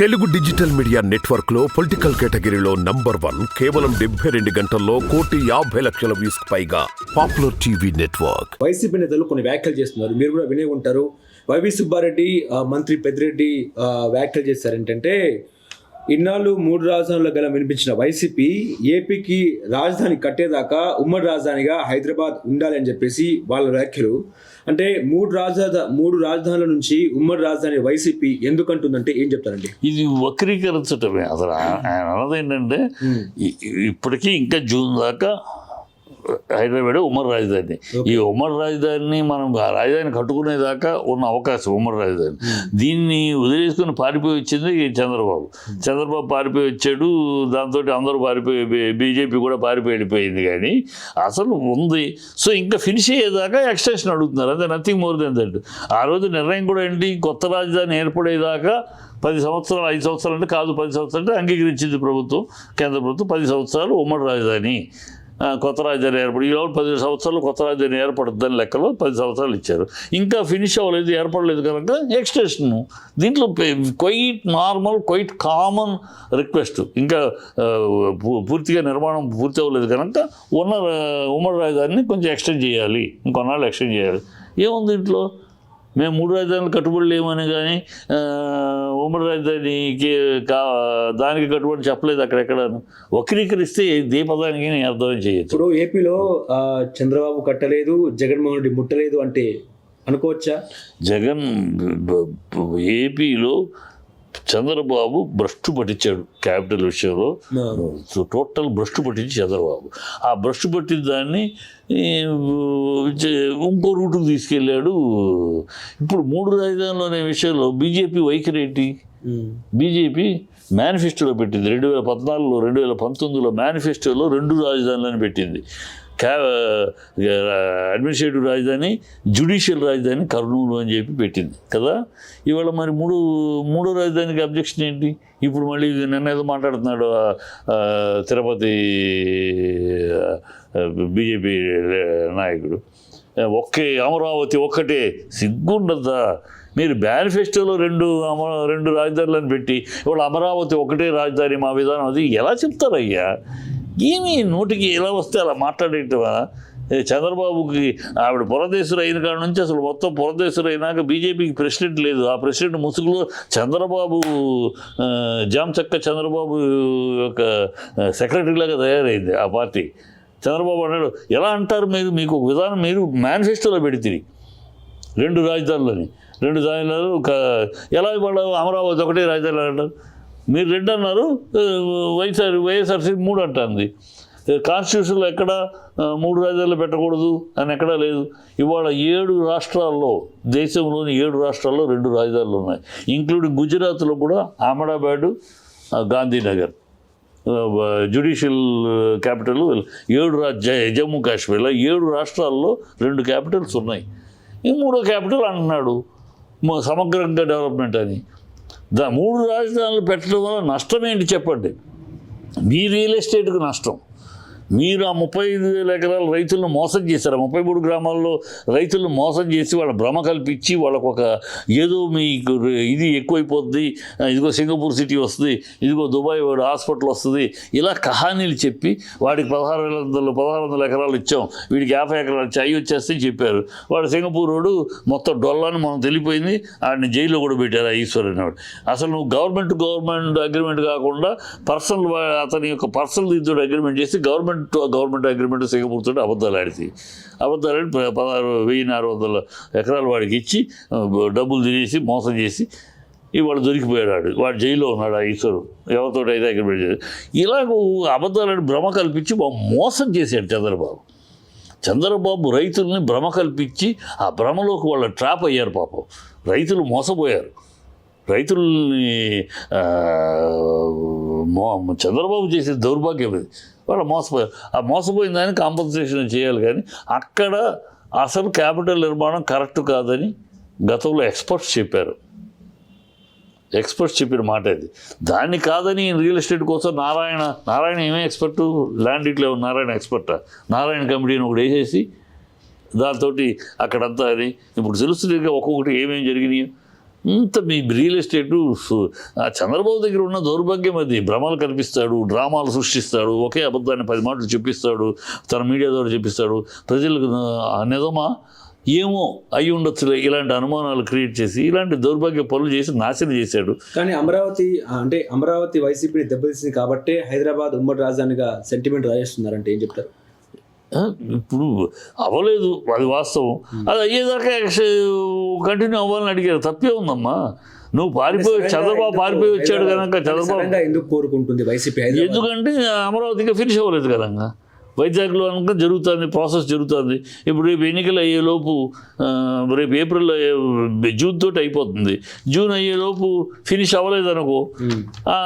Telugu digital media నెట్వర్క్లో political కేటగిరీలో number one కేవలం డెబ్బై రెండు గంటల్లో కోటి యాభై లక్షల వ్యూస్ పైగా పాపులర్ టీవీ నెట్వర్క్. వైసీపీ నేతలు కొన్ని వ్యాఖ్యలు చేస్తున్నారు. మీరు కూడా వినే ఉంటారు. వైవి సుబ్బారెడ్డి మంత్రి పెద్దిరెడ్డి వ్యాఖ్యలు చేశారు. ఏంటంటే ఇన్నాళ్ళు మూడు రాజధానుల గల వినిపించిన వైసీపీ ఏపీకి రాజధాని కట్టేదాకా ఉమ్మడి రాజధానిగా హైదరాబాద్ ఉండాలి అని చెప్పేసి వాళ్ళ వ్యాఖ్యలు. అంటే మూడు రాజధా మూడు రాజధానుల నుంచి ఉమ్మడి రాజధాని వైసీపీ ఎందుకంటుందంటే ఏం చెప్తారండి? ఇది వక్రీకరించటమే. అసలు ఆయన అన్నది ఏంటంటే ఇప్పటికీ ఇంకా జూన్ దాకా హైదరాబాద్ ఉమ్మడి రాజధాని. ఈ ఉమ్మడి రాజధానిని మనం ఆ రాజధాని కట్టుకునేదాకా ఉన్న అవకాశం ఉమ్మడి రాజధాని. దీన్ని వదిలేసుకుని పారిపోయి వచ్చింది ఈ చంద్రబాబు. చంద్రబాబు పారిపోయి వచ్చాడు దాంతో అందరూ పారిపోయి బీజేపీ కూడా పారిపోయి వెళ్ళిపోయింది కానీ అసలు ఉంది. సో ఇంకా ఫినిష్ అయ్యేదాకా ఎక్స్టెన్షన్ అడుగుతున్నారు. అదే నథింగ్ మోర్ దెన్ దట్ ఆ రోజు నిర్ణయం కూడా ఏంటి? కొత్త రాజధాని ఏర్పడేదాకా పది సంవత్సరాలు ఐదు సంవత్సరాలు అంటే కాదు పది సంవత్సరాలు అంటే అంగీకరించింది ప్రభుత్వం కేంద్ర ప్రభుత్వం పది సంవత్సరాలు ఉమ్మడి రాజధాని. కొత్త రాజధాని ఏర్పడి ఈ పది సంవత్సరాలు కొత్త రాజధాని ఏర్పడుతుందని లెక్కలో పది సంవత్సరాలు ఇచ్చారు. ఇంకా ఫినిష్ అవ్వలేదు ఏర్పడలేదు కనుక ఎక్స్టెన్షన్ దీంట్లో quite normal quite common request ఇంకా పూ- పూర్తిగా నిర్మాణం పూర్తి అవ్వలేదు కనుక ఉన్న ఉమ్మడి రాజధానిని కొంచెం ఎక్స్టెండ్ చేయాలి. ఇంకొన్నాళ్ళు ఎక్స్టెండ్ చేయాలి. ఏముంది దీంట్లో మేము మూడు రాజధానులు కట్టుబడి లేమని కానీ ఉమ్మడి రాజధానికి కా దానికి కట్టుబడి చెప్పలేదు అక్కడెక్కడ వక్రీకరిస్తే ఏ పదానికి నేను అర్థం చేయొచ్చు. ఇప్పుడు ఏపీలో చంద్రబాబు కట్టలేదు జగన్మోహన్ రెడ్డి ముట్టలేదు అంటే అనుకోవచ్చా? జగన్ ఏపీలో చంద్రబాబు భ్రష్టు పట్టించాడు క్యాపిటల్ విషయంలో. సో టోటల్ భ్రష్టు పట్టించి చంద్రబాబు. ఆ భ్రష్టు పట్టిన దాన్ని ఇంకో రూటుకు తీసుకెళ్ళాడు. ఇప్పుడు మూడు రాజధానులు అనే విషయంలో బీజేపీ వైఖరి ఏంటి. బీజేపీ మేనిఫెస్టోలో పెట్టింది. రెండు వేల పద్నాలుగులో రెండు వేల పంతొమ్మిదిలో మేనిఫెస్టోలో రెండు రాజధానులను పెట్టింది. అడ్మినిస్ట్రేటివ్ రాజధాని జ్యుడిషియల్ రాజధాని కర్నూలు అని చెప్పి పెట్టింది కదా? ఇవాళ మరి మూడు మూడో రాజధానికి అబ్జెక్షన్ ఏంటి? ఇప్పుడు మళ్ళీ నిన్న ఏదో మాట్లాడుతున్నాడు తిరుపతి బీజేపీ నాయకుడు. ఒకే అమరావతి ఒక్కటే సిగ్గుండద్దా మీరు మేనిఫెస్టోలో రెండు అమ రెండు రాజధానులను పెట్టి ఇవాళ అమరావతి ఒకటే రాజధాని మా విధానం అది ఎలా చెప్తారయ్యా? ఏమి నోటికి ఎలా వస్తే అలా మాట్లాడేటవా? చంద్రబాబుకి ఆవిడ పురదేశులు అయిన కాడ నుంచి అసలు మొత్తం పురదేశులు అయినాక బీజేపీకి ప్రెసిడెంట్ లేదు. ఆ ప్రెసిడెంట్ ముసుగులో చంద్రబాబు ఆ, జాంచక్క చంద్రబాబు యొక్క సెక్రటరీలాగా తయారైంది ఆ పార్టీ. చంద్రబాబు అన్నాడు ఎలా అంటారు మీరు? మీకు ఒక విధానం మీరు మేనిఫెస్టోలో పెడితే రెండు రాజధానులని రెండు రాజధానులు ఒక ఎలా ఇవాళ అమరావతి ఒకటే రాజధాని అంటారు? మీరు రెండు అన్నారు వైఎస్ఆర్ వైఎస్ఆర్సీ మూడు అంటుంది. కాన్స్టిట్యూషన్లో ఎక్కడ మూడు రాజ్యాలు పెట్టకూడదు అని ఎక్కడా లేదు. ఇవాళ ఏడు రాష్ట్రాల్లో దేశంలోని ఏడు రాష్ట్రాల్లో రెండు రాజధానులు ఉన్నాయి. ఇంక్లూడింగ్ గుజరాత్లో కూడా అహ్మదాబాదు గాంధీనగర్. జ్యుడిషియల్ క్యాపిటల్ ఏడు రాజ్య జమ్మూ కాశ్మీర్లో ఏడు రాష్ట్రాల్లో రెండు క్యాపిటల్స్ ఉన్నాయి. ఈ మూడో క్యాపిటల్ అంటున్నాడు సమగ్రంగా డెవలప్మెంట్ అని. దా మూడు రాజధానులు పెట్టడం వల్ల నష్టం ఏంటి చెప్పండి? మీ రియల్ ఎస్టేట్కి నష్టం. మీరు ఆ ముప్పై ఐదు వేల ఎకరాల రైతులను మోసం చేశారు. ఆ ముప్పై మూడు గ్రామాల్లో రైతులను మోసం చేసి వాళ్ళ భ్రమ కల్పించి వాళ్ళకు ఒక ఏదో మీకు ఇది ఎక్కువైపోద్ది. ఇదిగో సింగపూర్ సిటీ వస్తుంది ఇదిగో దుబాయ్ వాడు హాస్పిటల్ వస్తుంది. ఇలా కహానీలు చెప్పి వాడికి పదహారు వేల వందలు పదహారు వందల ఎకరాలు ఇచ్చాం. వీడికి యాభై ఎకరాలు ఇచ్చి అవి వచ్చేస్తే చెప్పారు. వాడు సింగపూర్ వాడు మొత్తం డొల్లాని మనం తెలిపోయింది. ఆడిని జైల్లో కూడా పెట్టారు ఆ ఈశ్వర్ అనేవాడు. అసలు నువ్వు గవర్నమెంట్ గవర్నమెంట్ అగ్రిమెంట్ కాకుండా పర్సనల్ అతని యొక్క పర్సనల్ దీంతో అగ్రిమెంట్ చేసి government to government agreement Singapore అబద్ధాలు ఆడితే. అబద్ధాలు ఆడి పదహారు వెయ్యి నాలుగు వందల ఎకరాలు వాడికి ఇచ్చి డబ్బులు తినేసి మోసం చేసి ఇవాడు దొరికిపోయాడు. వాడు వాడు జైల్లో ఉన్నాడు ఆ ఈశ్వరు. ఎవరితో అయితే అగ్రిమెంట్ చేసి ఇలాగ అబద్ధాలని భ్రమ కల్పించి మోసం చేశాడు చంద్రబాబు. చంద్రబాబు రైతుల్ని భ్రమ కల్పించి ఆ భ్రమలోకి వాళ్ళు ట్రాప్ అయ్యారు పాపం. రైతులు మోసపోయారు. రైతుల్ని చంద్రబాబు చేసే దౌర్భాగ్యం ఇది వాళ్ళు మోసపోయారు ఆ మోసపోయిన దానికి కాంపన్సేషన్ చేయాలి కానీ అక్కడ అసలు క్యాపిటల్ నిర్మాణం కరెక్ట్ కాదని గతంలో ఎక్స్పర్ట్స్ చెప్పారు. ఎక్స్పర్ట్స్ చెప్పిన మాట ఇది దాన్ని కాదని రియల్ ఎస్టేట్ కోసం నారాయణ నారాయణ ఏమే ఎక్స్పర్ట్ ల్యాండ్ ఇట్లా నారాయణ ఎక్స్పర్ట్ నారాయణ కమిటీని ఒకటి వేసేసి దాంతో అక్కడంతా అని ఇప్పుడు తెలుస్తుంది ఒక్కొక్కటి ఏమేమి జరిగినాయి. ఇంత మీ రియల్ ఎస్టేటు ఆ చంద్రబాబు దగ్గర ఉన్న దౌర్భాగ్యం అది. భ్రమలు కల్పిస్తాడు డ్రామాలు సృష్టిస్తాడు ఒకే అబద్ధాన్ని పది మాటలు చెప్పిస్తాడు తన మీడియా ద్వారా చెప్పిస్తాడు. ప్రజలకు నిజమా? ఏమో అయి ఉండొచ్చులే. ఇలాంటి అనుమానాలు క్రియేట్ చేసి ఇలాంటి దౌర్భాగ్య పనులు చేసి నాశనం చేశాడు. కానీ అమరావతి అంటే అమరావతి వైసీపీని దెబ్బతీసింది కాబట్టే హైదరాబాద్ ఉమ్మడి రాజధానిగా సెంటిమెంట్ రాజేస్తున్నారంటే ఏం చెప్తారు? ఇప్పుడు అవ్వలేదు అది వాస్తవం. అది అయ్యేదాకా కంటిన్యూ అవ్వాలని అడిగారు. తప్పే ఉందమ్మా. నువ్వు పారిపోయి చంద్రబాబు పారిపోయి వచ్చాడు కనుక చంద్రబాబు ఎందుకు కోరుకుంటుంది వైసీపీ ఎందుకంటే అమరావతిగా ఫినిష్ అవ్వలేదు కదంగా. వైజాగ్లో కనుక జరుగుతుంది ప్రాసెస్ జరుగుతుంది. ఇప్పుడు రేపు ఎన్నికలు అయ్యేలోపు రేపు ఏప్రిల్లో జూన్ తోటి అయిపోతుంది. జూన్ అయ్యేలోపు ఫినిష్ అవ్వలేదు అనుకో ఉమ్. ఆ,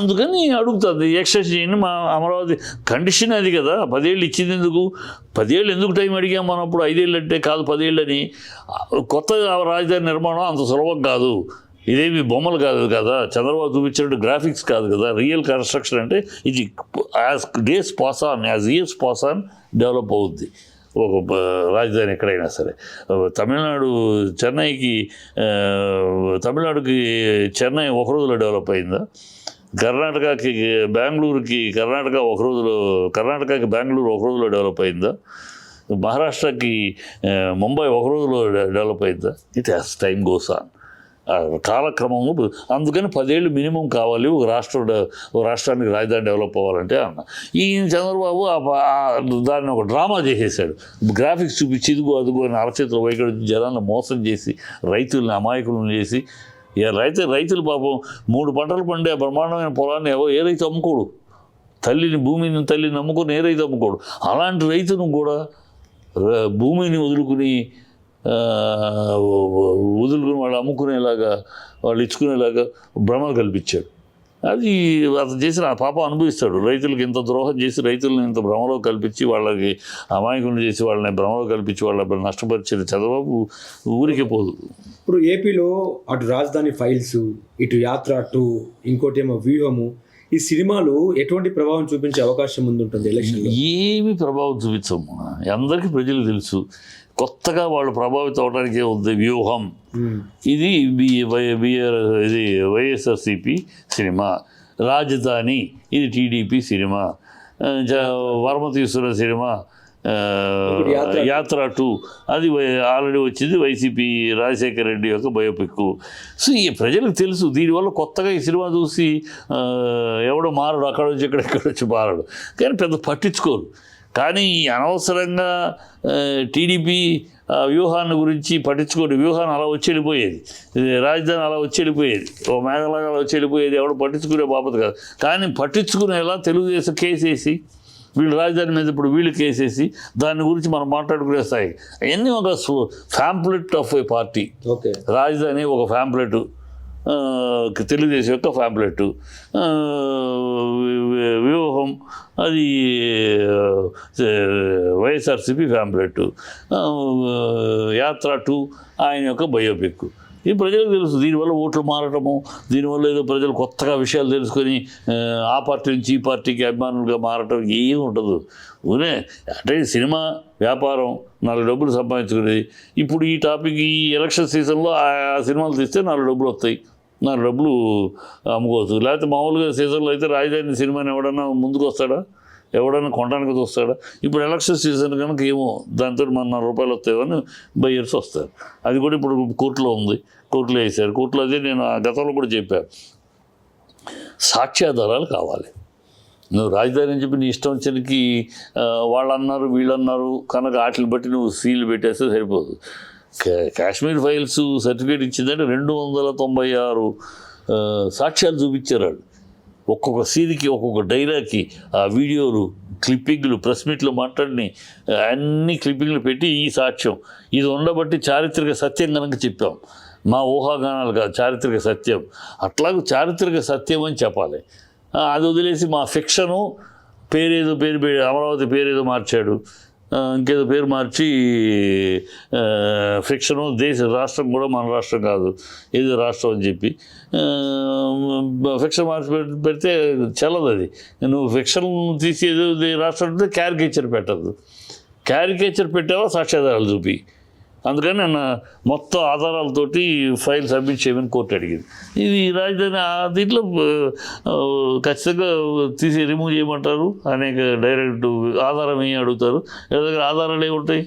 అందుకని అడుగుతుంది ఎక్స్టెన్షన్ చేయండి మా అమరావతి కండిషన్ అది కదా పదేళ్ళు ఇచ్చింది ఎందుకు? పదేళ్ళు ఎందుకు టైం అడిగాం మనం అప్పుడు? ఐదేళ్ళు అంటే కాదు పదేళ్ళని. కొత్త రాజధాని నిర్మాణం అంత సులభం కాదు. ఇదేమి బొమ్మలు కాదు కదా. చంద్రబాబు చూపించినట్టు గ్రాఫిక్స్ కాదు కదా. రియల్ కన్స్ట్రక్షన్ అంటే ఇది as days pass on as years pass on develop అవుద్ది. ఒక రాజధాని ఎక్కడైనా సరే. తమిళనాడు చెన్నైకి తమిళనాడుకి చెన్నై ఒక రోజులో డెవలప్ అయిందా? కర్ణాటకకి బెంగళూరుకి కర్ణాటక ఒక రోజులో కర్ణాటకకి బెంగళూరు ఒక రోజులో డెవలప్ అయిందా? మహారాష్ట్రకి ముంబై ఒక రోజులో డెవలప్ అయిందా? It has time goes on కాలక్రమము అందుకని పదేళ్ళు మినిమం కావాలి ఒక రాష్ట్ర ఒక రాష్ట్రానికి రాజధాని డెవలప్ అవ్వాలంటే అన్న. ఈ చంద్రబాబు ఆ దాన్ని ఒక డ్రామా చేసేసాడు. గ్రాఫిక్స్ చూపించి ఇదిగో అదిగో అని అరచేతులు వైఖరి జనాలను మోసం చేసి రైతుల్ని అమాయకులను చేసి రైతు రైతులు పాపం మూడు పంటలు పండే బ్రహ్మాండమైన పొలాన్ని ఎవో ఏ రైతు అమ్ముకోడు? తల్లిని భూమిని తల్లిని నమ్ముకొని ఏ రైతు అమ్ముకోడు? అలాంటి రైతును కూడా భూమిని వదులుకుని వదులుకుని వాళ్ళు అమ్ముకునేలాగా వాళ్ళు ఇచ్చుకునేలాగా భ్రమలు కల్పించాడు. అది అతను చేసిన ఆ పాప అనుభవిస్తాడు. రైతులకు ఇంత ద్రోహం చేసి రైతులను ఇంత భ్రమలో కల్పించి వాళ్ళకి అమాయకులు చేసి వాళ్ళని భ్రమలో కల్పించి వాళ్ళని నష్టపరిచిన చంద్రబాబు ఊరికే పోదు. ఇప్పుడు ఏపీలో అటు రాజధాని ఫైల్స్ ఇటు యాత్ర అటు ఇంకోటి ఏమో వ్యూహము ఈ సినిమాలు ఎటువంటి ప్రభావం చూపించే అవకాశం ముందుంటుంది ఎలక్షన్లో? ఏమి ప్రభావం చూపించమ్మా అందరికీ ప్రజలకు తెలుసు. కొత్తగా వాళ్ళు ప్రభావితం అవడానికి ఉంది వ్యూహం. ఇది ఇది వైఎస్ఆర్సిపి సినిమా. రాజధాని ఇది టీడీపీ సినిమా. వర్మ తీసుకున్న సినిమా యాత్ర. టూ. అది ఆల్రెడీ వచ్చింది వైసీపీ రాజశేఖర రెడ్డి యొక్క బయోపిక్ సో ఈ ప్రజలకు తెలుసు దీనివల్ల కొత్తగా ఈ సినిమా చూసి ఎవడో మారడు అక్కడ వచ్చి ఇక్కడ ఇక్కడ వచ్చి మారడు. కానీ పెద్ద పట్టించుకోరు. కానీ ఈ అనవసరంగా టీడీపీ వ్యూహాన్ని గురించి పట్టించుకోని వ్యూహాన్ని అలా వచ్చి వెళ్ళిపోయేది రాజధాని అలా వచ్చి వెళ్ళిపోయేది ఓ మేఘలాగా అలా వచ్చి వెళ్ళిపోయేది ఎవడు పట్టించుకునే బాపత కాదు. కానీ పట్టించుకునేలా తెలుగుదేశం కేసేసి వీళ్ళు రాజధాని మీద ఇప్పుడు వీళ్ళు కేసేసి దాని గురించి మనం మాట్లాడుకునే స్థాయి. అవన్నీ ఒక pamphlet of a party. Okay. రాజధాని ఒక ఫ్యాంప్లెట్. తెలుగుదేశం యొక్క ఫ్యాంప్లెట్. పాపం అది వైఎస్ఆర్సీపీ వైఎస్ఆర్సిపి ఫ్యాంప్లెట్ యాత్ర టూ ఆయన యొక్క బయోపిక్. ఇది ప్రజలకు తెలుసు దీనివల్ల ఓట్లు మారటము దీనివల్ల ఏదో ప్రజలు కొత్తగా విషయాలు తెలుసుకొని ఆ, పార్టీ నుంచి ఈ పార్టీకి అభిమానులుగా మారటం ఏమి ఉండదు. ఊనే అంటే సినిమా వ్యాపారం నాలుగు డబ్బులు సంపాదించుకునేది. ఇప్పుడు ఈ టాపిక్ ఈ ఎలక్షన్ సీజన్లో ఆ సినిమాలు తీస్తే నాలుగు డబ్బులు వస్తాయి. నా డబ్బులు అమ్ముకోవచ్చు. లేకపోతే మామూలుగా సీజన్లో అయితే రాజధాని సినిమాని ఎవడన్నా ముందుకు వస్తాడా ఎవడన్నా కొనడానికి చూస్తాడా ఇప్పుడు ఎలక్షన్ సీజన్ కనుక ఏమో దాంతో మన నాలుగు రూపాయలు వస్తాయని బయ్యర్స్ వస్తారు. అది కూడా ఇప్పుడు కోర్టులో ఉంది. కోర్టులో వేశారు. కోర్టులో అదే నేను ఆ గతంలో కూడా చెప్పాను సాక్ష్యాధారాలు కావాలి. నువ్వు రాజధాని అని చెప్పి నీ ఇష్టం వచ్చరికి వాళ్ళు అన్నారు వీళ్ళు అన్నారు కనుక వాటిని బట్టి నువ్వు సీల్ పెట్టేస్తే సరిపోదు. కాశ్మీర్ ఫైల్స్ సర్టిఫికేట్ ఇచ్చిందంటే రెండు వందల తొంభై ఆరు సాక్ష్యాలు చూపించారు ఒక్కొక్క సీన్కి ఒక్కొక్క డైలాగ్కి ఆ వీడియోలు క్లిప్పింగ్లు ప్రెస్ మీట్లు మాట్లాడిని అన్ని క్లిప్పింగ్లు పెట్టి ఈ సాక్ష్యం. ఇది ఉండబట్టి చారిత్రక సత్యం కనుక చెప్పాం. మా ఊహాగానాలు కాదు చారిత్రక సత్యం. అట్లాగే చారిత్రక సత్యం అని చెప్పాలి. అది వదిలేసి మా ఫిక్షను పేరేదో పేరు పేరు అమరావతి పేరేదో మార్చాడు. ఇంకేదో పేరు మార్చి ఆ, ఫిక్షను దేశ రాష్ట్రం కూడా మన రాష్ట్రం కాదు ఇది రాష్ట్రం అని చెప్పి. ఫిక్షన్ మార్చి పెడితే చల్లదు అది. నువ్వు ఫిక్షన్ తీసి ఏదో రాష్ట్రం అంటే క్యారికేచర్ పెట్టద్దు. క్యారికేచర్ పెట్టావా సాక్ష్యాధారాలు చూపి. అందుకని నన్ను మొత్తం ఆధారాలతోటి ఫైల్ సబ్మిట్ చేయమని కోర్టు అడిగింది. ఇది రాజధాని ఆ దీంట్లో ఖచ్చితంగా తీసి రిమూవ్ చేయమంటారు అనేక డైరెక్ట్ ఆధారం ఏమి అడుగుతారు? ఎవరి దగ్గర ఆధారాలు ఏమి ఉంటాయి